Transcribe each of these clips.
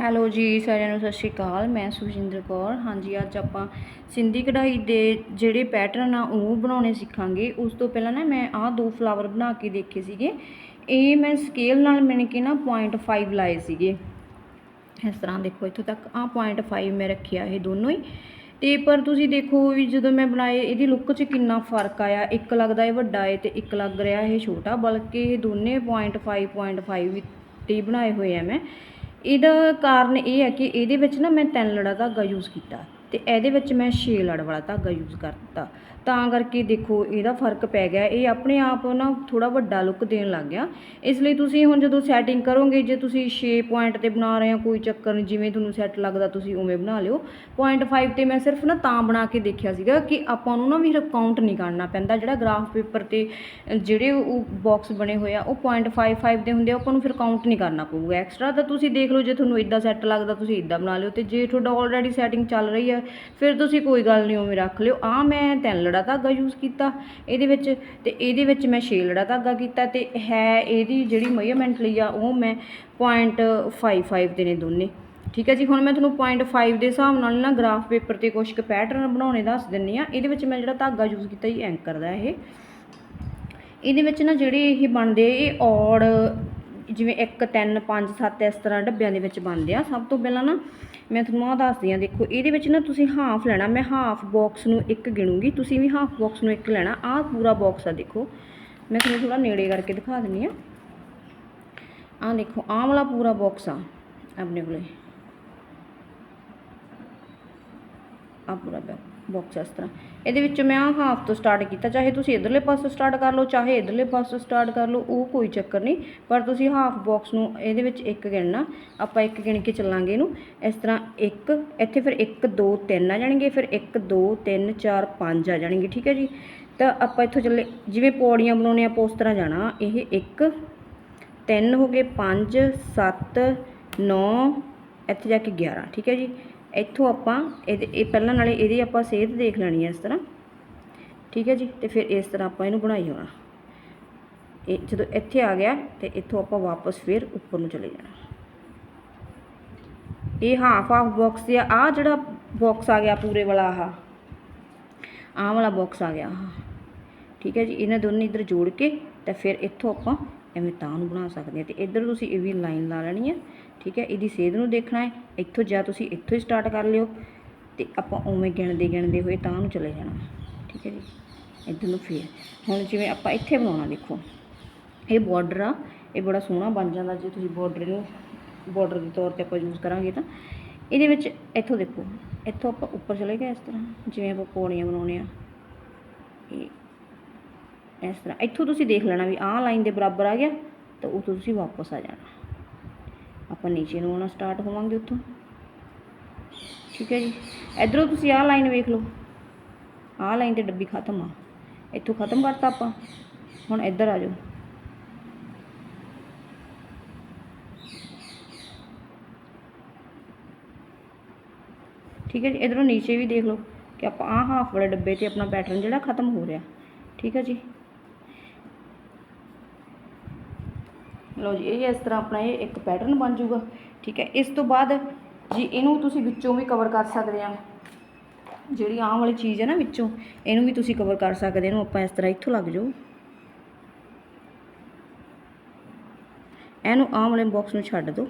Hello ਜੀ, ਸਾਰਿਆਂ ਨੂੰ ਸਤਿ ਸ਼੍ਰੀ ਅਕਾਲ, ਮੈਂ ਸੁਖਜਿੰਦਰ ਕੌਰ। ਹਾਂਜੀ, ਅੱਜ ਆਪਾਂ ਸਿੰਧੀ ਕਢਾਈ ਦੇ ਜਿਹੜੇ ਪੈਟਰਨ ਆ, ਉਹ ਬਣਾਉਣੇ ਸਿੱਖਾਂਗੇ। ਉਸ ਤੋਂ ਪਹਿਲਾਂ ਨਾ, ਮੈਂ ਆਹ ਦੋ ਫਲਾਵਰ ਬਣਾ ਕੇ ਦੇਖੇ ਸੀਗੇ। ਇਹ ਮੈਂ ਸਕੇਲ ਨਾਲ ਮਿਣ ਕੇ ਨਾ 0.5 ਲਾਏ ਸੀਗੇ। ਇਸ ਤਰ੍ਹਾਂ ਦੇਖੋ, ਇੱਥੋਂ ਤੱਕ ਆਹ 0.5 ਮੈਂ ਰੱਖਿਆ ਇਹ ਦੋਨੋਂ ਹੀ। ਤੇ ਪਰ ਤੁਸੀਂ ਦੇਖੋ ਵੀ ਜਦੋਂ ਮੈਂ ਬਣਾਏ, ਇਹਦੀ ਲੁੱਕ 'ਚ ਕਿੰਨਾ ਫ਼ਰਕ ਆਇਆ। ਇੱਕ ਲੱਗਦਾ ਇਹ ਵੱਡਾ ਹੈ ਤੇ ਇੱਕ ਲੱਗ ਰਿਹਾ ਇਹ ਛੋਟਾ, ਬਲਕਿ ਇਹ ਦੋਨੇ 0.5 0.5 ਤੇ ਹੀ ਬਣਾਏ ਹੋਏ ਆ ਮੈਂ। ਇਹਦਾ ਕਾਰਨ ਇਹ ਹੈ ਕਿ ਇਹਦੇ ਵਿੱਚ ਨਾ ਮੈਂ ਤਿੰਨ ਲੜਾ ਧਾਗਾ ਯੂਜ਼ ਕੀਤਾ। ਤੇ ਇਹਦੇ ਵਿੱਚ ਮੈਂ 6 ਲੜ ਵਾਲਾ ਧਾਗਾ ਯੂਜ਼ ਕਰਤਾ। ਤਾਂ ਕਰਕੇ ਦੇਖੋ, ਇਹਦਾ ਫ਼ਰਕ ਪੈ ਗਿਆ। ਇਹ ਆਪਣੇ ਆਪ ਨਾ ਥੋੜਾ ਵੱਡਾ ਲੁੱਕ ਦੇਣ ਲੱਗ ਗਿਆ। ਇਸ ਲਈ ਤੁਸੀਂ ਹੁਣ ਜਦੋਂ ਸੈਟਿੰਗ ਕਰੋਗੇ, ਜੇ ਤੁਸੀਂ 6 ਪੁਆਇੰਟ ਤੇ ਬਣਾ ਰਹੇ ਹੋ, ਕੋਈ ਚੱਕਰ ਨਹੀਂ, ਜਿਵੇਂ ਤੁਹਾਨੂੰ ਸੈੱਟ ਲੱਗਦਾ, ਤੁਸੀਂ ਉਵੇਂ ਬਣਾ ਲਿਓ। 0.5 ਤੇ ਮੈਂ ਸਿਰਫ ਨਾ ਤਾਂ ਬਣਾ ਕੇ ਦੇਖਿਆ ਸੀਗਾ ਕਿ ਆਪਾਂ ਨੂੰ ਨਾ ਵੀ ਕਾਊਂਟ ਨਹੀਂ ਕਰਨਾ ਪੈਂਦਾ। ਜਿਹੜਾ ਗ੍ਰਾਫ ਪੇਪਰ ਤੇ, ਜਿਹੜੇ ਉਹ ਬਾਕਸ ਬਣੇ ਹੋਏ ਆ, ਉਹ 0.55 ਦੇ ਹੁੰਦੇ ਆ, ਆਪਾਂ ਨੂੰ ਫਿਰ ਕਾਊਂਟ ਨਹੀਂ ਕਰਨਾ ਪਊਗਾ। ਐਕਸਟਰਾ ਤਾਂ ਤੁਸੀਂ ਦੇਖ ਲਓ, ਜੇ ਤੁਹਾਨੂੰ ਇਦਾਂ ਸੈੱਟ ਲੱਗਦਾ, ਤੁਸੀਂ ਇਦਾਂ ਬਣਾ ਲਿਓ। ਤੇ ਜੇ ਤੁਹਾਡਾ ਆਲਰੇਡੀ ਸੈਟਿੰਗ ਚੱਲ ਰਹੀ ਹੈ ਫਿਰ ਤੁਸੀਂ ਕੋਈ ਗੱਲ ਨਹੀਂ, ਉਵੇਂ ਰੱਖ ਲਿਓ। ਆ ਮੈਂ ਤਿੰਨ ਲੜਾ ਧਾਗਾ ਯੂਜ਼ ਕੀਤਾ ਇਹਦੇ ਵਿੱਚ ਤੇ ਇਹਦੇ ਵਿੱਚ ਮੈਂ 6 ਲੜਾ ਧਾਗਾ ਕੀਤਾ ਤੇ ਹੈ ਇਹਦੀ ਜਿਹੜੀ ਮੇਜਰਮੈਂਟ ਲਈ ਆ, ਉਹ ਮੈਂ 0.55 ਦੇ ਨੇ ਦੋਨੇ। ਠੀਕ ਹੈ ਜੀ, ਹੁਣ ਮੈਂ ਤੁਹਾਨੂੰ 0.5 ਦੇ ਹਿਸਾਬ ਨਾਲ ਨਾ ਗ੍ਰਾਫ ਪੇਪਰ ਤੇ ਕੁਝ ਕੁ ਪੈਟਰਨ ਬਣਾਉਣੇ ਦੱਸ ਦਿੰਨੀ ਆ ਇਹਦੇ ਵਿੱਚ ਮੈਂ ਜਿਹੜਾ ਧਾਗਾ ਯੂਜ਼ ਕੀਤਾ ਜੀ ਐਂਕਰ ਦਾ ਇਹ। ਇਹਦੇ ਵਿੱਚ ਨਾ ਜਿਹੜੇ ਇਹ ਬਣਦੇ, ਇਹ ਔੜ ਜਿਵੇਂ 1 3 5 7 ਇਸ ਤਰ੍ਹਾਂ ਡੱਬਿਆਂ ਦੇ ਵਿੱਚ ਬਣਦੇ ਆ। ਸਭ ਤੋਂ ਪਹਿਲਾਂ ਨਾ ਮੈਂ ਤੁਹਾਨੂੰ ਆਹ ਦੱਸਦੀ ਆ ਦੇਖੋ, ਇਹਦੇ ਵਿੱਚ ਨਾ ਤੁਸੀਂ ਹਾਫ ਲੈਣਾ, ਮੈਂ ਹਾਫ ਬਾਕਸ ਨੂੰ ਇੱਕ ਗਿਣੂੰਗੀ, ਤੁਸੀਂ ਵੀ ਹਾਫ ਬਾਕਸ ਨੂੰ ਇੱਕ ਲੈਣਾ, ਆਹ ਪੂਰਾ ਬਾਕਸ ਆ, ਦੇਖੋ। ਮੈਂ ਤੁਹਾਨੂੰ ਥੋੜਾ ਨੇੜੇ ਕਰਕੇ ਦਿਖਾ ਦਿੰਨੀ ਆ ਆਹ ਦੇਖੋ, ਆਹ ਵਾਲਾ ਪੂਰਾ ਬਾਕਸ ਆ, ਆਪਣੇ ਕੋਲੇ। ਆ ਪੂਰਾ ਬਾਕਸ ਇਸ ਤਰ੍ਹਾਂ। ਇਹਦੇ ਵਿੱਚ ਮੈਂ ਆ ਹਾਫ ਤੋਂ ਸਟਾਰਟ ਕੀਤਾ। ਚਾਹੇ ਤੁਸੀਂ ਇਧਰਲੇ ਪਾਸੋਂ ਸਟਾਰਟ ਕਰ ਲਓ, ਚਾਹੇ ਇਧਰਲੇ ਪਾਸੋਂ ਸਟਾਰਟ ਕਰ ਲਓ, ਉਹ ਕੋਈ ਚੱਕਰ ਨਹੀਂ। ਪਰ ਤੁਸੀਂ ਹਾਫ ਬਾਕਸ ਨੂੰ ਇਹਦੇ ਵਿੱਚ ਇੱਕ ਗਿਣਨਾ। ਆਪਾਂ ਇੱਕ ਗਿਣ ਕੇ ਚੱਲਾਂਗੇ ਇਹਨੂੰ। ਇਸ ਤਰ੍ਹਾਂ ਇੱਕ, ਇੱਥੇ ਫਿਰ 1 2 3 ਆ ਜਾਣਗੇ। ਫਿਰ 1 2 3 4 5 ਆ ਜਾਣਗੇ। ਠੀਕ ਹੈ ਜੀ? ਤਾਂ ਆਪਾਂ ਇੱਥੋਂ ਚੱਲੇ। ਜਿਵੇਂ ਪੌੜੀਆਂ ਬਣਾਉਣੇ ਆਪਾਂ ਉਸ ਤਰ੍ਹਾਂ ਜਾਣਾ। ਇਹ 1 3 ਹੋ ਗਏ 5 7 9 ਇੱਥੇ ਜਾ ਕੇ 11 ਠੀਕ ਹੈ ਜੀ? ਇੱਥੋਂ ਆਪਾਂ ਇਹਦੇ, ਇਹ ਪਹਿਲਾਂ ਨਾਲੇ ਇਹਦੀ ਆਪਾਂ ਸੇਧ ਦੇਖ ਲੈਣੀ ਹੈ ਇਸ ਤਰ੍ਹਾਂ। ਠੀਕ ਹੈ ਜੀ? ਤੇ ਫਿਰ ਇਸ ਤਰ੍ਹਾਂ ਆਪਾਂ ਇਹਨੂੰ ਬਣਾਈ ਹੋਣਾ। ਇਹ ਜਦੋਂ ਇੱਥੇ ਆ ਗਿਆ, ਤੇ ਇੱਥੋਂ ਆਪਾਂ ਵਾਪਸ ਫਿਰ ਉੱਪਰ ਨੂੰ ਚਲੇ ਜਾਣਾ। ਇਹ ਹਾਫ ਹਾਫ ਬਾਕਸ ਤੇ ਆ ਜਿਹੜਾ ਬਾਕਸ ਆ ਗਿਆ ਪੂਰੇ ਵਾਲਾ ਆਹ। ਆਹ ਵਾਲਾ ਬਾਕਸ ਆ ਗਿਆ ਆਹ। ਠੀਕ ਹੈ ਜੀ? ਇਹਨਾਂ ਦੋਨੇ ਇਧਰ ਜੋੜ ਕੇ ਤਾਂ ਫਿਰ ਇੱਥੋਂ ਆਪਾਂ ਐਵੇਂ ਤਾਂ ਨੂੰ ਬਣਾ ਸਕਦੇ ਹਾਂ ਤੇ ਇੱਧਰ ਤੁਸੀਂ ਇਹ ਵੀ ਲਾਈਨ ਲਾ ਲੈਣੀ ਹੈ ਠੀਕ ਹੈ ਇਹਦੀ ਸੇਧ ਨੂੰ ਦੇਖਣਾ ਹੈ। ਇੱਥੋਂ ਜਾਂ ਤੁਸੀਂ ਇੱਥੋਂ ਹੀ ਸਟਾਰਟ ਕਰ ਲਿਓ। ਤੇ ਆਪਾਂ ਉਵੇਂ ਗਿਣਦੇ ਗਿਣਦੇ ਹੋਏ ਤਾਂ ਨੂੰ ਚਲੇ ਜਾਣਾ। ਠੀਕ ਹੈ ਜੀ? ਇੱਧਰ ਨੂੰ ਫੇਰ। ਹੁਣ ਜਿਵੇਂ ਆਪਾਂ ਇੱਥੇ ਬਣਾਉਣਾ, ਦੇਖੋ। ਇਹ ਬਾਰਡਰ ਆ, ਇਹ ਬੜਾ ਸੋਹਣਾ ਬਣ ਜਾਂਦਾ। ਜੇ ਤੁਸੀਂ ਬਾਰਡਰ ਨੂੰ ਬਾਰਡਰ ਦੇ ਤੌਰ ਤੇ ਆਪਾਂ ਯੂਜ਼ ਕਰਾਂਗੇ ਤਾਂ। ਇਹਦੇ ਵਿੱਚ ਇੱਥੋਂ ਦੇਖੋ, ਇੱਥੋਂ ਆਪਾਂ ਉੱਪਰ ਚਲੇ ਗਏ ਇਸ ਤਰ੍ਹਾਂ। ਜਿਵੇਂ ਆਪਾਂ ਪੌੜੀਆਂ ਬਣਾਉਣੇ ਆ। ਇਹ ਇਸ ਤਰ੍ਹਾਂ। ਇੱਥੋਂ ਤੁਸੀਂ ਦੇਖ ਲੈਣਾ ਵੀ ਆਹ ਲਾਈਨ ਦੇ ਬਰਾਬਰ ਆ ਗਿਆ, ਤਾਂ ਉਤੋਂ ਤੁਸੀਂ ਵਾਪਸ ਆ ਜਾਣਾ। ਆਪਾਂ ਨੀਚੇ ਨੂੰ ਆਉਣਾ ਸਟਾਰਟ ਹੋਵਾਂਗੇ ਉੱਥੋਂ। ਠੀਕ ਹੈ ਜੀ। ਇਧਰੋਂ ਤੁਸੀਂ ਆਹ ਲਾਈਨ ਵੇਖ ਲਓ। ਆਹ ਲਾਈਨ ਤੇ ਡੱਬੀ ਖਤਮ ਆ। ਇੱਥੋਂ ਖਤਮ ਕਰਤਾ ਆਪਾਂ। ਹੁਣ ਇੱਧਰ ਆ ਜਾਓ। ਠੀਕ ਹੈ ਜੀ। ਇਧਰੋਂ ਨੀਚੇ ਵੀ ਦੇਖ ਲਓ ਕਿ ਆਪਾਂ ਆਹ ਹਾਫ ਵਾਲੇ ਡੱਬੇ ਤੇ ਆਪਣਾ ਪੈਟਰਨ ਜਿਹੜਾ ਖਤਮ ਹੋ ਰਿਹਾ। ਠੀਕ ਹੈ ਜੀ। ਲਓ ਜੀ, ਇਹ ਇਸ ਤਰ੍ਹਾਂ ਆਪਣਾ ਇਹ ਇੱਕ ਪੈਟਰਨ ਬਣ ਜਾਊਗਾ, ਠੀਕ ਹੈ? ਇਸ ਤੋਂ ਬਾਅਦ ਜੀ ਇਹਨੂੰ ਤੁਸੀਂ ਵਿੱਚੋਂ ਵੀ ਕਵਰ ਕਰ ਸਕਦੇ ਆ। ਜਿਹੜੀ ਆਹ ਵਾਲੀ ਚੀਜ਼ ਹੈ ਨਾ ਵਿੱਚੋਂ, ਇਹਨੂੰ ਵੀ ਤੁਸੀਂ ਕਵਰ ਕਰ ਸਕਦੇ ਇਹਨੂੰ ਆਪਾਂ ਇਸ ਤਰ੍ਹਾਂ ਇੱਥੋਂ ਲੱਗ ਜਾਓ ਇਹਨੂੰ ਆਹ ਵਾਲੇ ਬਾਕਸ ਨੂੰ ਛੱਡ ਦਿਓ।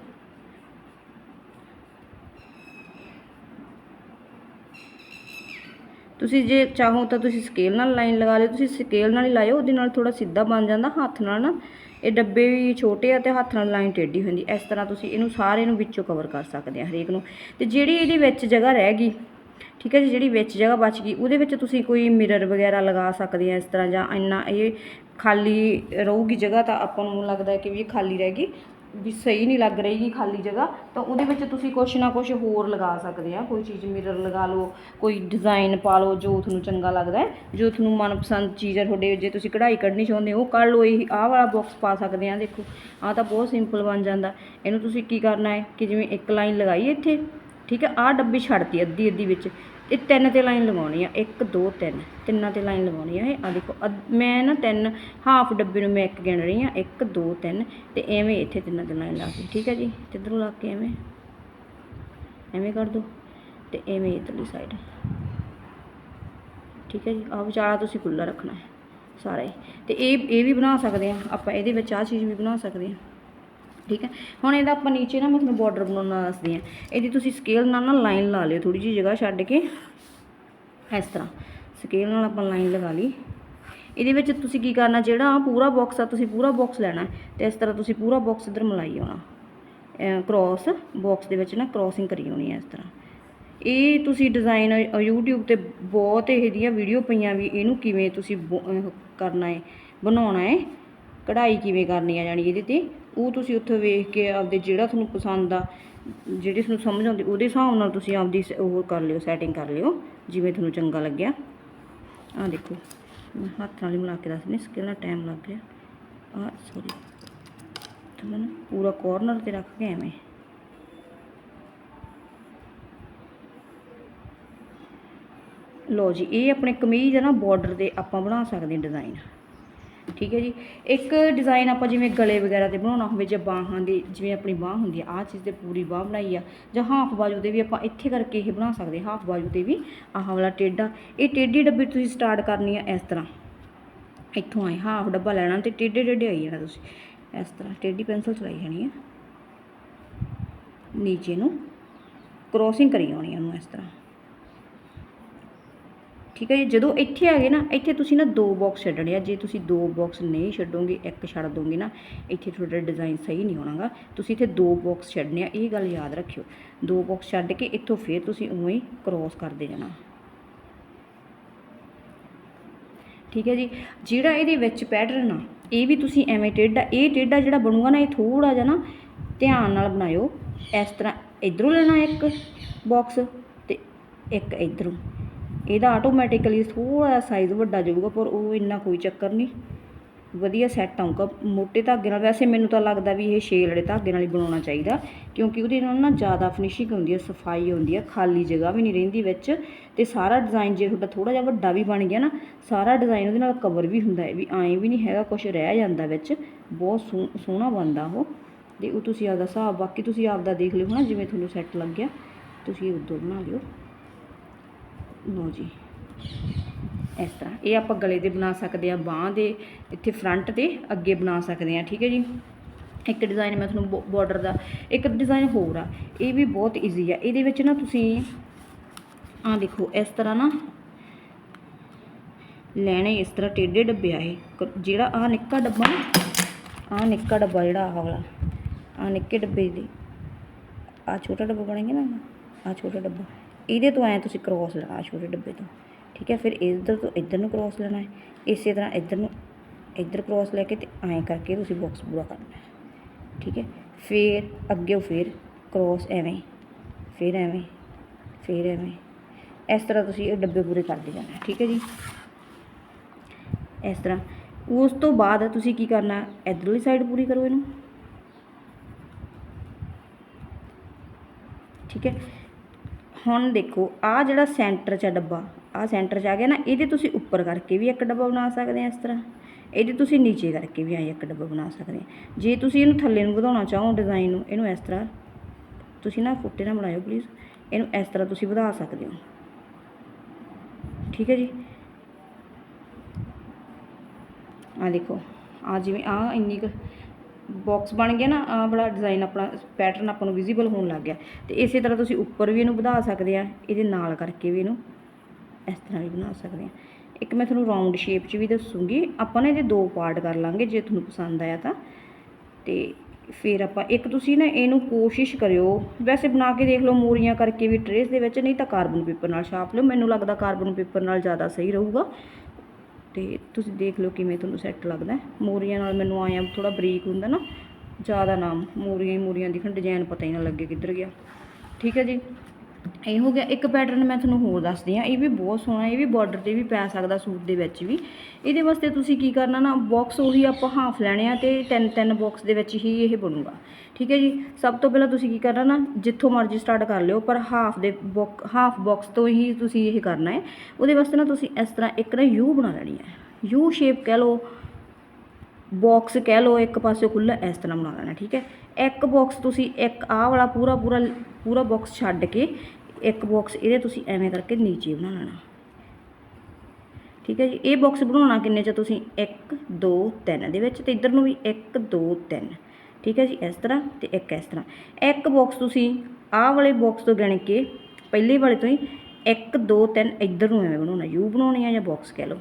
ਤੁਸੀਂ ਜੇ ਚਾਹੋ ਤਾਂ ਤੁਸੀਂ ਸਕੇਲ ਨਾਲ ਲਾਈਨ ਲਗਾ ਲਿਓ। ਤੁਸੀਂ ਸਕੇਲ ਨਾਲ ਹੀ ਲਾਇਓ, ਉਹਦੇ ਨਾਲ ਥੋੜਾ ਸਿੱਧਾ ਬਣ ਜਾਂਦਾ, ਹੱਥ ਨਾਲ ਨਾ। ਇਹ ਡੱਬੇ ਵੀ ਛੋਟੇ ਆ ਤੇ ਹੱਥ ਨਾਲ ਲਾਈਨ ਟੇਢੀ ਹੁੰਦੀ। ਇਸ ਤਰ੍ਹਾਂ ਤੁਸੀਂ ਇਹਨੂੰ ਸਾਰੇ ਨੂੰ ਵਿੱਚੋਂ ਕਵਰ ਕਰ ਸਕਦੇ ਆ ਹਰੇਕ ਨੂੰ। ਤੇ ਜਿਹੜੀ ਇਹਦੀ ਵਿੱਚ ਜਗ੍ਹਾ ਰਹਿ ਗਈ, ਠੀਕ ਹੈ ਜੀ, ਜਿਹੜੀ ਵਿੱਚ ਜਗ੍ਹਾ ਬਚ ਗਈ, ਉਹਦੇ ਵਿੱਚ ਤੁਸੀਂ ਕੋਈ ਮਿਰਰ ਵਗੈਰਾ ਲਗਾ ਸਕਦੇ ਆ ਇਸ ਤਰ੍ਹਾਂ ਜਾਂ ਇੰਨਾ ਇਹ ਖਾਲੀ ਰਹੂਗੀ ਜਗ੍ਹਾ ਤਾਂ ਆਪਾਂ ਨੂੰ ਲੱਗਦਾ ਕਿ ਵੀ ਇਹ ਖਾਲੀ ਰਹਿ ਗਈ। ਵੀ ਸਹੀ ਨਹੀਂ ਲੱਗ ਰਹੀਗੀ ਖਾਲੀ ਜਗ੍ਹਾ, ਤਾਂ ਉਹਦੇ ਵਿੱਚ ਤੁਸੀਂ ਕੁਛ ਨਾ ਕੁਛ ਹੋਰ ਲਗਾ ਸਕਦੇ ਆ। ਕੋਈ ਚੀਜ਼ ਮਿਰਰ ਲਗਾ ਲਓ, ਕੋਈ ਡਿਜ਼ਾਈਨ ਪਾ ਲਓ ਜੋ ਤੁਹਾਨੂੰ ਚੰਗਾ ਲੱਗਦਾ ਹੈ, ਜੋ ਤੁਹਾਨੂੰ ਮਨਪਸੰਦ ਚੀਜ਼ ਹੈ ਤੁਹਾਡੇ ਜੇ ਤੁਸੀਂ ਕਢਾਈ ਕੱਢਣੀ ਚਾਹੁੰਦੇ ਹੋ, ਉਹ ਕੱਢ ਲਓ, ਇਹ ਆਹ ਵਾਲਾ ਬਾਕਸ ਪਾ ਸਕਦੇ ਆ, ਦੇਖੋ, ਆਹ ਤਾਂ ਬਹੁਤ ਸਿੰਪਲ ਬਣ ਜਾਂਦਾ। ਇਹਨੂੰ ਤੁਸੀਂ ਕੀ ਕਰਨਾ ਹੈ ਕਿ ਜਿਵੇਂ ਇੱਕ ਲਾਈਨ ਲਗਾਈ ਇੱਥੇ, ਠੀਕ ਹੈ, ਆਹ ਡੱਬੀ ਛੱਡਤੀ ਅੱਧੀ ਅੱਧੀ ਵਿੱਚ ਇਹ ਤਿੰਨ ਤੇ ਲਾਈਨ ਲਗਾਉਣੀ ਆ 1 2 3 ਤਿੰਨਾਂ ਤੇ ਲਾਈਨ ਲਗਾਉਣੀ ਆ ਇਹ। ਆ ਦੇਖੋ, ਅੱਧ- ਮੈਂ ਨਾ ਤਿੰਨ ਹਾਫ ਡੱਬੇ ਨੂੰ ਮੈਂ ਇੱਕ ਗਿਣ ਰਹੀ ਆ 1 2 3 ਤੇ ਐਵੇਂ ਇੱਥੇ ਤਿੰਨਾਂ ਤੇ ਲਾਈਨ ਲਾ ਕੇ, ਠੀਕ ਹੈ ਜੀ? ਤੇ ਇੱਧਰੋਂ ਲਾ ਕੇ ਐਵੇਂ। ਐਵੇਂ ਕਰ ਦਿਓ ਤੇ ਐਵੇਂ ਇਧਰਲੀ ਸਾਈਡ ਠੀਕ ਹੈ ਜੀ? ਆਹ ਵਿਚਾਰਾ ਤੁਸੀਂ ਖੁੱਲਾ ਰੱਖਣਾ ਹੈ, ਸਾਰਾ। ਹੀ ਤੇ ਇਹ ਇਹ ਵੀ ਬਣਾ ਸਕਦੇ ਆ। ਆਪਾਂ ਇਹਦੇ ਵਿੱਚ ਆਹ ਚੀਜ਼ ਵੀ ਬਣਾ ਸਕਦੇ ਆ। ਠੀਕ ਹੈ? ਹੁਣ ਇਹਦਾ ਆਪਾਂ ਨੀਚੇ ਨਾ ਮੈਂ ਤੁਹਾਨੂੰ ਬਾਰਡਰ ਬਣਾਉਣਾ ਦੱਸਦੀ ਆ ਇਹਦੀ ਤੁਸੀਂ ਸਕੇਲ ਨਾਲ ਨਾ ਲਾਈਨ ਲਾ ਲਿਓ ਥੋੜੀ ਜਿਹੀ ਜਗ੍ਹਾ ਛੱਡ ਕੇ। ਇਸ ਤਰ੍ਹਾਂ। ਸਕੇਲ ਨਾਲ ਆਪਾਂ ਲਾਈਨ ਲਗਾ ਲਈ। ਇਹਦੇ ਵਿੱਚ ਤੁਸੀਂ ਕੀ ਕਰਨਾ, ਜਿਹੜਾ ਪੂਰਾ ਬਾਕਸ ਆ, ਤੁਸੀਂ ਪੂਰਾ ਬਾਕਸ ਲੈਣਾ ਹੈ ਤੇ ਇਸ ਤਰ੍ਹਾਂ ਤੁਸੀਂ ਪੂਰਾ ਬਾਕਸ ਇਧਰ ਮਲਾਈ ਆਉਣਾ। ਕ੍ਰੋਸ ਬਾਕਸ ਦੇ ਵਿੱਚ ਨਾ ਕ੍ਰੋਸਿੰਗ ਕਰੀ ਆਉਣੀ ਹੈ ਇਸ ਤਰ੍ਹਾਂ। ਇਹ ਤੁਸੀਂ ਡਿਜ਼ਾਈਨ YouTube ਤੇ ਬਹੁਤ ਇਹਦੀਆਂ ਵੀਡੀਓ ਪਈਆਂ ਵੀ ਇਹਨੂੰ ਕਿਵੇਂ ਤੁਸੀਂ ਬੋ- ਕਰਨਾ ਹੈ, ਬਣਾਉਣਾ ਹੈ, ਕਢਾਈ ਕਿਵੇਂ ਕਰਨੀ ਆ ਜਾਣੀ ਇਹਦੇ ਤੇ। ਉਹ ਤੁਸੀਂ ਉੱਥੇ ਵੇਖ ਕੇ ਆਪਦੇ ਜਿਹੜਾ ਤੁਹਾਨੂੰ ਪਸੰਦ ਆ, ਜਿਹੜੀ ਤੁਹਾਨੂੰ ਸਮਝ ਆਉਂਦੀ, ਉਹਦੇ ਹਿਸਾਬ ਨਾਲ ਤੁਸੀਂ ਆਪਦੀ ਸ- ਉਹ ਕਰ ਲਿਓ ਸੈਟਿੰਗ ਕਰ ਲਿਓ, ਜਿਵੇਂ ਤੁਹਾਨੂੰ ਚੰਗਾ ਲੱਗਿਆ। ਆਹ ਦੇਖੋ, ਮੈਂ ਹੱਥ ਨਾਲ ਹੀ ਮਿਲਾ ਕੇ ਦੱਸਦੀ ਸਕਿਲ ਨਾਲ ਟਾਈਮ ਲੱਗ ਗਿਆ। ਆਹ ਸੌਰੀ ਠੀਕ ਨਾ ਪੂਰਾ ਕੋਰਨਰ ਤੇ ਰੱਖ ਕੇ ਐਵੇਂ। ਲੋ ਜੀ, ਇਹ ਆਪਣੇ ਕਮੀਜ਼ ਹੈ ਨਾ ਬਾਰਡਰ ਦੇ ਆਪਾਂ ਬਣਾ ਸਕਦੇ ਹਾਂ ਡਿਜ਼ਾਈਨ ਠੀਕ ਹੈ ਜੀ। ਇੱਕ ਡਿਜ਼ਾਈਨ ਆਪਾਂ ਜਿਵੇਂ ਗਲੇ ਵਗੈਰਾ ਤੇ ਬਣਾਉਣਾ ਹੋਵੇ ਜਾਂ ਬਾਹਾਂ ਦੇ, ਜਿਵੇਂ ਆਪਣੀ ਬਾਹ ਹੁੰਦੀ ਆ, ਆਹ ਚੀਜ਼ ਤੇ ਪੂਰੀ ਬਾਹ ਬਣਾਈ ਆ। ਜਾਂ ਹਾਫ ਬਾਜੂ ਤੇ ਵੀ ਆਪਾਂ ਇੱਥੇ ਕਰਕੇ ਇਹ ਬਣਾ ਸਕਦੇ ਹਾਫ ਬਾਜੂ ਤੇ ਵੀ ਆਹ ਵਾਲਾ ਟੇਡਾ ਇਹ ਟੇਢੀ ਡੱਬੀ ਤੁਸੀਂ ਸਟਾਰਟ ਕਰਨੀ ਆ ਇਸ ਤਰ੍ਹਾਂ। ਇੱਥੋਂ ਆਏ ਹਾਫ ਡੱਬਾ ਲੈਣਾ ਤੇ ਟੇਢੇ ਟੇਢੇ ਆਈ ਜਾਣਾ ਤੁਸੀਂ। ਇਸ ਤਰ੍ਹਾਂ, ਟੇਢੀ ਪੈਨਸਲ ਚਲਾਈ ਜਾਣੀ ਆ। ਨੀਚੇ ਨੂੰ ਕ੍ਰੋਸਿੰਗ ਕਰੀ ਆਉਣੀ ਉਹਨੂੰ ਇਸ ਤਰ੍ਹਾਂ। ਠੀਕ ਹੈ ਜੀ? ਜਦੋਂ ਇੱਥੇ ਆ ਗਏ ਨਾ, ਇੱਥੇ ਤੁਸੀਂ ਨਾ ਦੋ ਬਾਕਸ ਛੱਡਣੇ ਆ। ਜੇ ਤੁਸੀਂ ਦੋ ਬਾਕਸ ਨਹੀਂ ਛੱਡੋਗੇ, ਇੱਕ ਛੱਡ ਦੋਗੇ ਨਾ, ਇੱਥੇ ਤੁਹਾਡਾ ਡਿਜ਼ਾਈਨ ਸਹੀ ਨਹੀਂ ਹੋਣਾਗਾ। ਤੁਸੀਂ ਇੱਥੇ ਦੋ ਬਾਕਸ ਛੱਡਣੇ ਆ। ਇਹ ਗੱਲ ਯਾਦ ਰੱਖਿਓ। ਦੋ ਬਾਕਸ ਛੱਡ ਕੇ ਇੱਥੋਂ ਫੇਰ ਤੁਸੀਂ ਉਵੇਂ ਹੀ ਕ੍ਰੋਸ ਕਰਦੇ ਜਾਣਾ। ਠੀਕ ਹੈ ਜੀ? ਜਿਹੜਾ ਇਹਦੇ ਵਿੱਚ ਪੈਟਰਨ ਆ, ਇਹ ਵੀ ਤੁਸੀਂ ਐਵੇਂ ਟੇਢਾ, ਇਹ ਟੇਢਾ ਜਿਹੜਾ ਬਣੂਗਾ ਨਾ, ਇਹ ਥੋੜਾ ਜਿਹਾ ਨਾ ਧਿਆਨ ਨਾਲ ਬਣਾਇਓ। ਇਸ ਤਰ੍ਹਾਂ ਇਧਰੋਂ ਲੈਣਾ ਇੱਕ ਬਾਕਸ ਤੇ ਇੱਕ ਇਧਰੋਂ। ਇਹਦਾ ਆਟੋਮੈਟਿਕਲੀ ਥੋੜ੍ਹਾ ਸਾਈਜ਼ ਵੱਡਾ ਜਾਊਗਾ, ਪਰ ਉਹ ਇੰਨਾ ਕੋਈ ਚੱਕਰ ਨਹੀਂ। ਵਧੀਆ ਸੈੱਟ ਆਊਗਾ ਮੋਟੇ ਧਾਗੇ ਨਾਲ। ਵੈਸੇ ਮੈਨੂੰ ਤਾਂ ਲੱਗਦਾ ਵੀ ਇਹ ਛੇ ਲੜੇ ਧਾਗੇ ਨਾਲ ਹੀ ਬਣਾਉਣਾ ਚਾਹੀਦਾ, ਕਿਉਂਕਿ ਉਹਦੇ ਨਾਲ ਨਾ ਜ਼ਿਆਦਾ ਫਿਨਿਸ਼ਿੰਗ ਹੁੰਦੀ ਹੈ ਸਫ਼ਾਈ ਹੁੰਦੀ ਹੈ ਖਾਲੀ ਜਗ੍ਹਾ ਵੀ ਨਹੀਂ ਰਹਿੰਦੀ ਵਿੱਚ। ਤੇ ਸਾਰਾ ਡਿਜ਼ਾਈਨ ਜੇ ਤੁਹਾਡਾ ਥੋੜਾ ਜਿਹਾ ਵੱਡਾ ਵੀ ਬਣ ਗਿਆ ਨਾ, ਸਾਰਾ ਡਿਜ਼ਾਈਨ ਉਹਦੇ ਨਾਲ ਕਵਰ ਵੀ ਹੁੰਦਾ ਹੈ, ਵੀ ਐਂ ਵੀ ਨਹੀਂ ਹੈਗਾ ਕੁਝ ਰਹਿ ਜਾਂਦਾ ਵਿੱਚ। ਬਹੁਤ ਸੋਹ- ਸੋਹਣਾ ਬਣਦਾ ਉਹ। ਤੇ ਉਹ ਤੁਸੀਂ ਆਪਦਾ ਹਿਸਾਬ, ਬਾਕੀ ਤੁਸੀਂ ਆਪਦਾ ਦੇਖ ਲਿਓ ਨਾ ਜਿਵੇਂ ਤੁਹਾਨੂੰ ਸੈੱਟ ਲੱਗਿਆ। ਤੁਸੀਂ ਉਦੋਂ ਬਣਾ ਲਿਓ। ਲਓ ਜੀ। ਇਸ ਤਰ੍ਹਾਂ। ਇਹ ਆਪਾਂ ਗਲੇ ਦੇ ਬਣਾ ਸਕਦੇ ਆ ਬਾਹ ਦੇ, ਇੱਥੇ ਫਰੰਟ ਤੇ ਅੱਗੇ ਬਣਾ ਸਕਦੇ ਆ ਠੀਕ ਹੈ ਜੀ। ਇੱਕ ਡਿਜ਼ਾਈਨ ਮੈਂ ਤੁਹਾਨੂੰ ਬਾਰਡਰ ਦਾ, ਇੱਕ ਡਿਜ਼ਾਈਨ ਹੋਰ ਆ। ਇਹ ਵੀ ਬਹੁਤ ਈਜ਼ੀ ਆ। ਇਹਦੇ ਵਿੱਚ ਨਾ ਤੁਸੀਂ ਆਹ ਦੇਖੋ, ਇਸ ਤਰ੍ਹਾਂ ਨਾ ਲੈਣੇ ਇਸ ਤਰ੍ਹਾਂ ਟੇਢੇ ਡੱਬੇ ਆ ਇਹ। ਕ- ਜਿਹੜਾ ਆਹ ਨਿੱਕਾ ਡੱਬਾ ਨਾ, ਆਹ ਨਿੱਕਾ ਡੱਬਾ ਜਿਹੜਾ ਆਹ ਵਾਲਾ, ਆਹ ਨਿੱਕੇ ਡੱਬੇ ਦੇ, ਆਹ ਛੋਟਾ ਡੱਬਾ ਬਣੇਗਾ ਨਾ ਆਹ ਛੋਟਾ ਡੱਬਾ। ਇਹਦੇ ਤੋਂ ਐਂ ਤੁਸੀਂ ਕ੍ਰੋਸ ਲੈਣਾ ਛੋਟੇ ਡੱਬੇ ਤੋਂ, ਠੀਕ ਹੈ, ਫਿਰ ਇੱਧਰ ਤੋਂ ਇੱਧਰ ਨੂੰ ਕ੍ਰੋਸ ਲੈਣਾ ਹੈ, ਇਸੇ ਤਰ੍ਹਾਂ ਇੱਧਰ ਨੂੰ, ਇੱਧਰ ਕ੍ਰੋਸ ਲੈ ਕੇ ਤੇ ਐਂ ਕਰਕੇ ਤੁਸੀਂ ਬਾਕਸ ਪੂਰਾ ਕਰਨਾ ਹੈ, ਠੀਕ ਹੈ, ਫਿਰ ਅੱਗੇ ਫਿਰ ਕ੍ਰੋਸ ਐਵੇਂ, ਫਿਰ ਐਵੇਂ ਫਿਰ ਐਵੇਂ, ਇਸ ਤਰ੍ਹਾਂ ਤੁਸੀਂ ਇਹ ਡੱਬੇ ਪੂਰੇ ਕਰਦੇ ਜਾਣਾ ਠੀਕ ਹੈ ਜੀ। ਇਸ ਤਰ੍ਹਾਂ, ਉਸ ਤੋਂ ਬਾਅਦ ਤੁਸੀਂ ਕੀ ਕਰਨਾ ਇਧਰਲੀ ਸਾਈਡ ਪੂਰੀ ਕਰੋ ਇਹਨੂੰ, ਠੀਕ ਹੈ ਹੁਣ ਦੇਖੋ, ਆ ਜਿਹੜਾ ਸੈਂਟਰ 'ਚ ਆ ਡੱਬਾ, ਆ ਸੈਂਟਰ 'ਚ ਆ ਗਿਆ ਨਾ, ਇਹਦੇ ਤੁਸੀਂ ਉੱਪਰ ਕਰਕੇ ਵੀ ਇੱਕ ਡੱਬਾ ਬਣਾ ਸਕਦੇ ਆ ਇਸ ਤਰ੍ਹਾਂ। ਇਹਦੇ ਤੁਸੀਂ ਨੀਚੇ ਕਰਕੇ ਵੀ ਆਏ ਇੱਕ ਡੱਬਾ ਬਣਾ ਸਕਦੇ ਆ। ਜੇ ਤੁਸੀਂ ਇਹਨੂੰ ਥੱਲੇ ਨੂੰ ਵਧਾਉਣਾ ਚਾਹੋ ਡਿਜ਼ਾਈਨ ਨੂੰ, ਇਹਨੂੰ ਇਸ ਤਰ੍ਹਾਂ ਤੁਸੀਂ ਨਾ ਫੁੱਟੇ ਨਾ ਬਣਾਇਓ ਪਲੀਜ਼ ਇਹਨੂੰ ਇਸ ਤਰ੍ਹਾਂ ਤੁਸੀਂ ਵਧਾ ਸਕਦੇ ਹੋ। ਠੀਕ ਹੈ ਜੀ? ਆ ਦੇਖੋ ਆ ਜਿਵੇਂ ਆ ਇੰਨੀ ਕੁ ਬਾਕਸ ਬਣ ਗਿਆ ਨਾ ਆ ਬੜਾ ਡਿਜ਼ਾਈਨ ਆਪਣਾ ਪੈਟਰਨ ਆਪਾਂ ਨੂੰ ਵਿਜ਼ੀਬਲ ਹੋਣ ਲੱਗ ਗਿਆ। ਤੇ ਇਸੇ ਤਰ੍ਹਾਂ ਤੁਸੀਂ ਉੱਪਰ ਵੀ ਇਹਨੂੰ ਵਧਾ ਸਕਦੇ ਆ, ਇਹਦੇ ਨਾਲ ਕਰਕੇ ਵੀ ਇਹਨੂੰ ਇਸ ਤਰ੍ਹਾਂ ਵੀ ਬਣਾ ਸਕਦੇ ਆ। ਇੱਕ ਮੈਂ ਤੁਹਾਨੂੰ ਰਾਉਂਡ ਸ਼ੇਪ 'ਚ ਵੀ ਦੱਸੂਗੀ, ਆਪਾਂ ਨਾ ਇਹਦੇ ਦੋ ਪਾਰਟ ਕਰ ਲਾਂਗੇ, ਜੇ ਤੁਹਾਨੂੰ ਪਸੰਦ ਆਇਆ ਤਾਂ। ਤੇ ਫਿਰ ਆਪਾਂ, ਇੱਕ ਤੁਸੀਂ ਨਾ ਇਹਨੂੰ ਕੋਸ਼ਿਸ਼ ਕਰਿਓ, ਵੈਸੇ ਬਣਾ ਕੇ ਦੇਖ ਲਓ, ਮੂਰੀਆਂ ਕਰਕੇ ਵੀ ਟਰੇਸ ਦੇ ਵਿੱਚ, ਨਹੀਂ ਤਾਂ ਕਾਰਬਨ ਪੇਪਰ ਨਾਲ ਛਾਪ ਲਿਓ, ਮੈਨੂੰ ਲੱਗਦਾ ਕਾਰਬਨ ਪੇਪਰ ਨਾਲ ਜ਼ਿਆਦਾ ਸਹੀ ਰਹੂਗਾ। ਤੇ ਤੁਸੀਂ ਦੇਖ ਲਓ ਕਿਵੇਂ ਤੁਹਾਨੂੰ ਸੈੱਟ ਲੱਗਦਾ ਹੈ। ਮੋਰੀਆਂ ਨਾਲ ਮੈਨੂੰ ਆਇਆ ਥੋੜਾ ਬਰੀਕ ਹੁੰਦਾ ਨਾ, ਜ਼ਿਆਦਾ ਨਾ, ਮੋਰੀਆਂ ਹੀ ਮੋਰੀਆਂ ਦਿਖਣ ਡਿਜ਼ਾਈਨ ਪਤਾ ਹੀ ਨਾ ਲੱਗੇ ਕਿੱਧਰ ਗਿਆ ਠੀਕ ਹੈ ਜੀ ਇਹ ਹੋ ਗਿਆ ਇੱਕ ਪੈਟਰਨ ਮੈਂ ਤੁਹਾਨੂੰ ਹੋਰ ਦੱਸਦੀ ਆ ਇਹ ਵੀ ਬਹੁਤ ਸੋਹਣਾ, ਇਹ ਵੀ ਬਾਰਡਰ ਤੇ ਵੀ ਪੈ ਸਕਦਾ ਸੂਟ ਦੇ ਵਿੱਚ ਵੀ। ਇਹਦੇ ਵਾਸਤੇ ਤੁਸੀਂ ਕੀ ਕਰਨਾ ਨਾ ਬਾਕਸ ਉਹੀ ਆਪਾਂ ਹਾਫ ਲੈਣੇ ਆ ਤੇ ਤਿੰਨ ਤਿੰਨ ਬਾਕਸ ਦੇ ਵਿੱਚ ਹੀ ਇਹ ਬਣੂਗਾ। ਠੀਕ ਹੈ ਜੀ? ਸਭ ਤੋਂ ਪਹਿਲਾਂ ਤੁਸੀਂ ਕੀ ਕਰਨਾ ਨਾ, ਜਿੱਥੋਂ ਮਰਜ਼ੀ ਸਟਾਰਟ ਕਰ ਲਿਓ, ਪਰ ਹਾਫ ਦੇ ਬੁੱਕ ਹਾਫ ਬਾਕਸ ਤੋਂ ਹੀ ਤੁਸੀਂ ਇਹ ਕਰਨਾ ਹੈ। ਉਹਦੇ ਵਾਸਤੇ ਨਾ ਤੁਸੀਂ ਇਸ ਤਰ੍ਹਾਂ ਇੱਕ ਨਾ ਯੂ ਬਣਾ ਲੈਣੀ ਹੈ। ਯੂ ਸ਼ੇਪ ਕਹਿ ਲਓ ਬਾਕਸ ਕਹਿ ਲਓ, ਇੱਕ ਪਾਸੇ ਖੁੱਲਾ ਇਸ ਤਰ੍ਹਾਂ ਬਣਾ ਲੈਣਾ, ਠੀਕ ਹੈ? ਇੱਕ ਬਾਕਸ ਤੁਸੀਂ ਇੱਕ ਆਹ ਵਾਲਾ ਪੂਰਾ ਪੂਰਾ ਪੂਰਾ ਬਾਕਸ ਛੱਡ ਕੇ ਇੱਕ ਬਾਕਸ ਇਹਦੇ ਤੁਸੀਂ ਐਵੇਂ ਕਰਕੇ ਨੀਚੇ ਬਣਾ ਲੈਣਾ ਠੀਕ ਹੈ ਜੀ, ਇਹ ਬਾਕਸ ਬਣਾਉਣਾ ਕਿੰਨੇ ਚ ਤੁਸੀਂ? 1 2 3 ਦੇ ਵਿੱਚ ਤੇ ਇੱਧਰ ਨੂੰ ਵੀ 1 2 3 ਠੀਕ ਹੈ ਜੀ, ਇਸ ਤਰ੍ਹਾਂ ਤੇ ਇੱਕ ਇਸ ਤਰ੍ਹਾਂ। ਇੱਕ ਬਾਕਸ ਤੁਸੀਂ ਆਹ ਵਾਲੇ ਬਾਕਸ ਤੋਂ ਗਿਣ ਕੇ ਪਹਿਲੇ ਵਾਲੇ ਤੋਂ ਹੀ 1 2 3 ਇੱਧਰ ਨੂੰ ਐਵੇਂ ਬਣਾਉਣਾ। ਯੂ ਬਣਾਉਣੀ ਆ ਜਾਂ ਬਾਕਸ ਕਹਿ ਲਓ।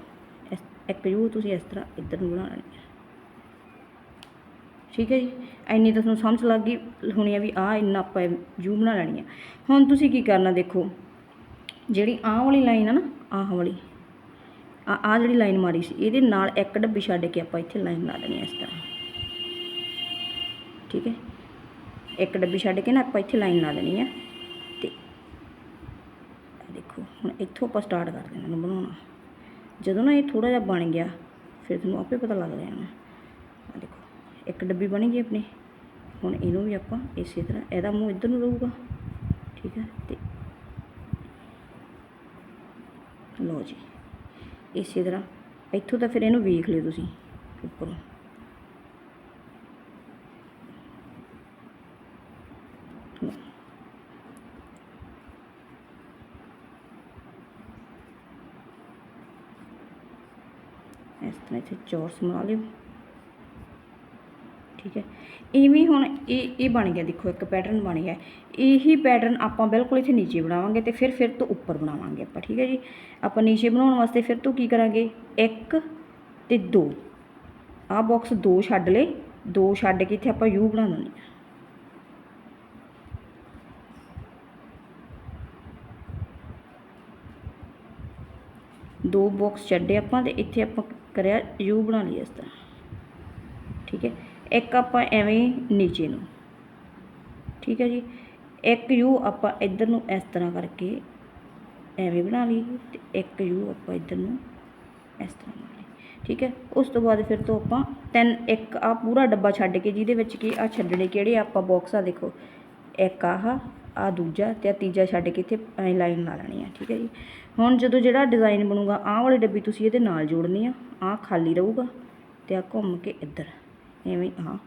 ਇਸ, ਇੱਕ ਯੂ ਤੁਸੀਂ ਇਸ ਤਰ੍ਹਾਂ ਇੱਧਰ ਨੂੰ ਬਣਾ ਲੈਣੀ। ਹੈ ਠੀਕ ਹੈ ਜੀ? ਐਨੀ ਤਾਂ ਤੁਹਾਨੂੰ ਸਮਝ ਲੱਗ ਗਈ ਹੋਣੀ ਆ ਵੀ ਆਹ ਇੰਨਾ ਆਪਾਂ ਯੂ ਬਣਾ ਲੈਣੀ ਆ। ਹੁਣ ਤੁਸੀਂ ਕੀ ਕਰਨਾ ਦੇਖੋ, ਜਿਹੜੀ ਆਹ ਵਾਲੀ ਲਾਈਨ ਆ ਨਾ, ਆਹ ਵਾਲੀ ਆ ਆਹ ਜਿਹੜੀ ਲਾਈਨ ਮਾਰੀ ਸੀ, ਇਹਦੇ ਨਾਲ ਇੱਕ ਡੱਬੀ ਛੱਡ ਕੇ ਆਪਾਂ ਇੱਥੇ ਲਾਈਨ ਬਣਾ ਦੇਣੀ ਹੈ ਇਸ ਤਰ੍ਹਾਂ। ਠੀਕ ਹੈ? ਇੱਕ ਡੱਬੀ ਛੱਡ ਕੇ ਨਾ ਆਪਾਂ ਇੱਥੇ ਲਾਈਨ ਲਾ ਦੇਣੀ ਹੈ ਤੇ ਦੇਖੋ, ਹੁਣ ਇੱਥੋਂ ਆਪਾਂ ਸਟਾਰਟ ਕਰ ਦੇਣਾ ਇਹਨੂੰ ਬਣਾਉਣਾ। ਜਦੋਂ ਨਾ ਇਹ ਥੋੜਾ ਜਿਹਾ ਬਣ ਗਿਆ, ਫਿਰ ਤੁਹਾਨੂੰ ਆਪੇ ਪਤਾ ਲੱਗ ਜਾਣਾ। ਇੱਕ ਡੱਬੀ ਬਣੀ ਗਈ ਆਪਣੀ। ਹੁਣ ਇਹਨੂੰ ਵੀ ਆਪਾਂ ਇਸੇ ਤਰ੍ਹਾਂ, ਇਹਦਾ ਮੂੰਹ ਇੱਧਰ ਨੂੰ ਰਹੂਗਾ। ਠੀਕ ਹੈ, ਤੇ ਲਓ ਜੀ, ਇਸੇ ਤਰ੍ਹਾਂ। ਇੱਥੋਂ ਤਾਂ ਫਿਰ ਇਹਨੂੰ ਵੇਖ ਲਿਓ ਤੁਸੀਂ, ਉੱਪਰੋਂ। ਇਸ ਤਰ੍ਹਾਂ ਇੱਥੇ ਚੌਰਸ ਬਣਾ ਲਿਓ। ਠੀਕ ਹੈ ਇਵੇਂ ਹੁਣ ਇਹ ਇਹ ਬਣ ਗਿਆ ਦੇਖੋ ਇੱਕ ਪੈਟਰਨ ਬਣ ਗਿਆ ਇਹੀ ਪੈਟਰਨ ਆਪਾਂ ਬਿਲਕੁਲ ਇੱਥੇ ਨੀਚੇ ਬਣਾਵਾਂਗੇ ਤੇ ਫਿਰ ਫਿਰ ਤੋਂ ਉੱਪਰ ਬਣਾਵਾਂਗੇ ਆਪਾਂ ਠੀਕ ਹੈ ਜੀ ਆਪਾਂ ਨੀਚੇ ਬਣਾਉਣ ਵਾਸਤੇ ਫਿਰ ਤੋਂ ਕੀ ਕਰਾਂਗੇ 1 ਤੇ 2 ਆਹ ਬਾਕਸ 2 ਛੱਡ ਲਏ 2 ਛੱਡ ਕੇ ਇੱਥੇ ਆਪਾਂ ਯੂ ਬਣਾ ਦਿੰਦੇ ਹਾਂ ਦੋ ਬਾਕਸ ਛੱਡੇ ਆਪਾਂ ਤੇ ਇੱਥੇ ਆਪਾਂ ਕਰਿਆ ਯੂ ਬਣਾ ਲਈ ਇਸ ਤਰ੍ਹਾਂ ਠੀਕ ਹੈ ਇੱਕ ਆਪਾਂ ਐਵੇਂ ਨੀਚੇ ਨੂੰ। ਠੀਕ ਹੈ ਜੀ? ਇੱਕ ਯੂ ਆਪਾਂ ਇੱਧਰ ਨੂੰ ਇਸ ਤਰ੍ਹਾਂ ਕਰਕੇ ਐਵੇਂ ਬਣਾ ਲਈ ਤੇ ਇੱਕ ਯੂ ਆਪਾਂ ਇੱਧਰ ਨੂੰ ਇਸ ਤਰ੍ਹਾਂ ਬਣਾ ਲਈ। ਠੀਕ ਹੈ? ਉਸ ਤੋਂ ਬਾਅਦ ਫਿਰ ਤੋਂ ਆਪਾਂ ਤਿੰਨ, ਇੱਕ ਆ ਪੂਰਾ ਡੱਬਾ ਛੱਡ ਕੇ ਜਿਹਦੇ ਵਿੱਚ ਕੀ ਆ ਛੱਡਣੇ ਕਿਹੜੇ ਆਪਾਂ ਬਾਕਸ ਆ ਦੇਖੋ। ਇੱਕ ਆਹ ਆ ਦੂਜਾ ਤੇ ਆ ਤੀਜਾ ਛੱਡ ਕੇ ਇੱਥੇ ਐ ਲਾਈਨ ਲਾ ਲੈਣੀ ਆ। ਠੀਕ ਹੈ ਜੀ? ਹੁਣ ਜਦੋਂ ਜਿਹੜਾ ਡਿਜ਼ਾਈਨ ਬਣੂਗਾ, ਆਹ ਵਾਲੀ ਡੱਬੀ ਤੁਸੀਂ ਇਹਦੇ ਨਾਲ ਜੋੜਨੀ ਆ, ਆਹ ਖਾਲੀ ਰਹੂਗਾ ਤੇ ਆ ਘੁੰਮ ਕੇ ਇੱਧਰ। ਐਵੇਂ, ਹਾਂ।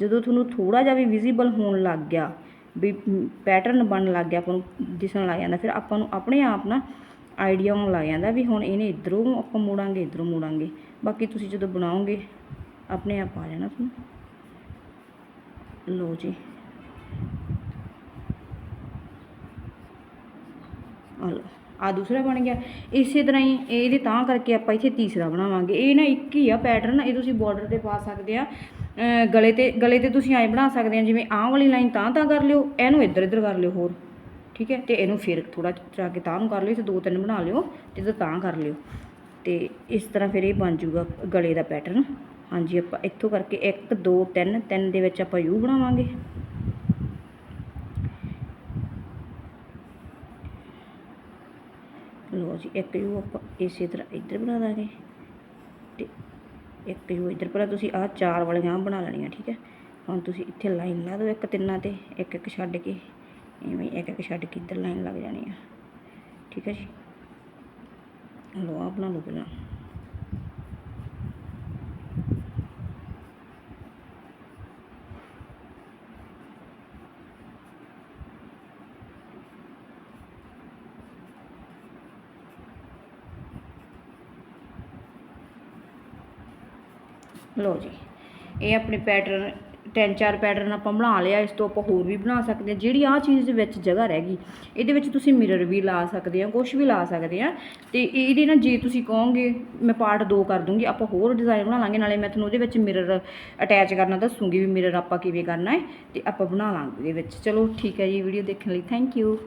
ਜਦੋਂ ਤੁਹਾਨੂੰ ਥੋੜਾ ਜਿਹਾ ਵੀ ਵਿਜ਼ੀਬਲ ਹੋਣ ਲੱਗ ਗਿਆ, ਵੀ ਪੈਟਰਨ ਬਣਨ ਲੱਗ ਗਿਆ, ਆਪਾਂ ਨੂੰ ਦਿਸਣ ਲੱਗ ਜਾਂਦਾ, ਫਿਰ ਆਪਾਂ ਨੂੰ ਆਪਣੇ ਆਪ ਨਾ ਆਈਡੀਆ ਆਉਣ ਲੱਗ ਜਾਂਦਾ ਵੀ ਹੁਣ ਇਹਨੇ ਇਧਰੋਂ ਆਪਾਂ ਮੋੜਾਂਗੇ, ਇਧਰੋਂ ਮੋੜਾਂਗੇ। ਬਾਕੀ ਤੁਸੀਂ ਜਦੋਂ ਬਣਾਓਗੇ, ਆਪਣੇ ਆਪ ਆ ਜਾਣਾ ਤੁਹਾਨੂੰ ਲੋ ਜੀ। ਆ ਲਓ। ਆ ਦੂਸਰਾ ਬਣ ਗਿਆ। ਇਸੇ ਤਰ੍ਹਾਂ ਹੀ ਇਹਦੇ ਤਾਂ ਕਰਕੇ ਆਪਾਂ ਇੱਥੇ ਤੀਸਰਾ ਬਣਾਵਾਂਗੇ। ਇਹ ਨਾ ਇੱਕ ਹੀ ਆ ਪੈਟਰਨ ਇਹ ਤੁਸੀਂ ਬਾਰਡਰ ਤੇ ਪਾ ਸਕਦੇ ਆ। ਗਲੇ ਤੇ ਗਲੇ ਤੇ ਤੁਸੀਂ ਐਂ ਬਣਾ ਸਕਦੇ ਆ, ਜਿਵੇਂ ਆਹ ਵਾਲੀ ਲਾਈਨ ਤਾਂ ਤਾਂ ਕਰ ਲਿਓ, ਇਹਨੂੰ ਇੱਧਰ ਇੱਧਰ ਕਰ ਲਿਓ ਹੋਰ। ਠੀਕ ਹੈ? ਤੇ ਇਹਨੂੰ ਫਿਰ ਥੋੜਾ ਚਾ ਕੇ ਤਾਂ ਨੂੰ ਕਰ ਲਿਓ ਤੇ ਦੋ ਤਿੰਨ ਬਣਾ ਲਿਓ ਤੇ ਤਾਂ ਕਰ ਲਿਓ। ਤੇ ਇਸ ਤਰ੍ਹਾਂ ਫਿਰ ਇਹ ਬਣ ਜੂਗਾ ਗਲੇ ਦਾ ਪੈਟਰਨ ਹਾਂਜੀ, ਆਪਾਂ ਇੱਥੋਂ ਕਰਕੇ 1 2 3 3 ਦੇ ਵਿੱਚ ਆਪਾਂ ਯੂ ਬਣਾਵਾਂਗੇ। ਲਓ ਜੀ, ਇੱਕ ਯੂ ਆਪਾਂ ਇਸੇ ਤਰ੍ਹਾਂ ਇੱਧਰ ਬਣਾ ਦਾਂਗੇ ਤੇ ਇੱਕ ਯੂ ਇੱਧਰ ਪਹਿਲਾਂ ਤੁਸੀਂ ਆਹ ਚਾਰ ਵਾਲੀਆਂ ਬਣਾ ਲੈਣੀਆਂ, ਠੀਕ ਹੈ? ਹੁਣ ਤੁਸੀਂ ਇੱਥੇ ਲਾਈਨ ਲਾ ਦਿਓ ਇੱਕ ਤਿੰਨਾਂ ਤੇ, ਇੱਕ ਇੱਕ ਛੱਡ ਕੇ ਐਵੇਂ ਇੱਕ ਇੱਕ ਛੱਡ ਕੇ ਇੱਧਰ ਲਾਈਨ ਲੱਗ ਜਾਣੀ ਆ, ਠੀਕ ਹੈ ਜੀ? ਲਓ, ਆਹ ਬਣਾ ਲਓ ਪਹਿਲਾਂ। ਲਓ ਜੀ। ਇਹ ਆਪਣੇ ਪੈਟਰਨ ਤਿੰਨ ਚਾਰ ਪੈਟਰਨ ਆਪਾਂ ਬਣਾ ਲਿਆ, ਇਸ ਤੋਂ ਆਪਾਂ ਹੋਰ ਵੀ ਬਣਾ ਸਕਦੇ ਹਾਂ। ਜਿਹੜੀ ਆਹ ਚੀਜ਼ ਦੇ ਵਿੱਚ ਜਗ੍ਹਾ ਰਹਿ ਗਈ, ਇਹਦੇ ਵਿੱਚ ਤੁਸੀਂ ਮਿਰਰ ਵੀ ਲਾ ਸਕਦੇ ਆ ਕੁਝ ਵੀ ਲਾ ਸਕਦੇ ਆ ਤੇ ਇਹਦੇ ਨਾਲ ਜੇ ਤੁਸੀਂ ਕਹੋਗੇ, ਮੈਂ ਪਾਰਟ 2 ਕਰ ਦੂੰਗੀ, ਆਪਾਂ ਹੋਰ ਡਿਜ਼ਾਈਨ ਬਣਾ ਲਾਂਗੇ, ਨਾਲੇ ਮੈਂ ਤੁਹਾਨੂੰ ਉਹਦੇ ਵਿੱਚ ਮਿਰਰ ਅਟੈਚ ਕਰਨਾ ਦੱਸੂਗੀ ਵੀ ਮਿਰਰ ਆਪਾਂ ਕਿਵੇਂ ਕਰਨਾ ਹੈ, ਤੇ ਆਪਾਂ ਬਣਾ ਲਾਂਗੇ ਇਹਦੇ ਵਿੱਚ। ਚਲੋ, ਠੀਕ ਹੈ ਜੀ ਵੀਡੀਓ ਦੇਖਣ ਲਈ ਥੈਂਕ ਯੂ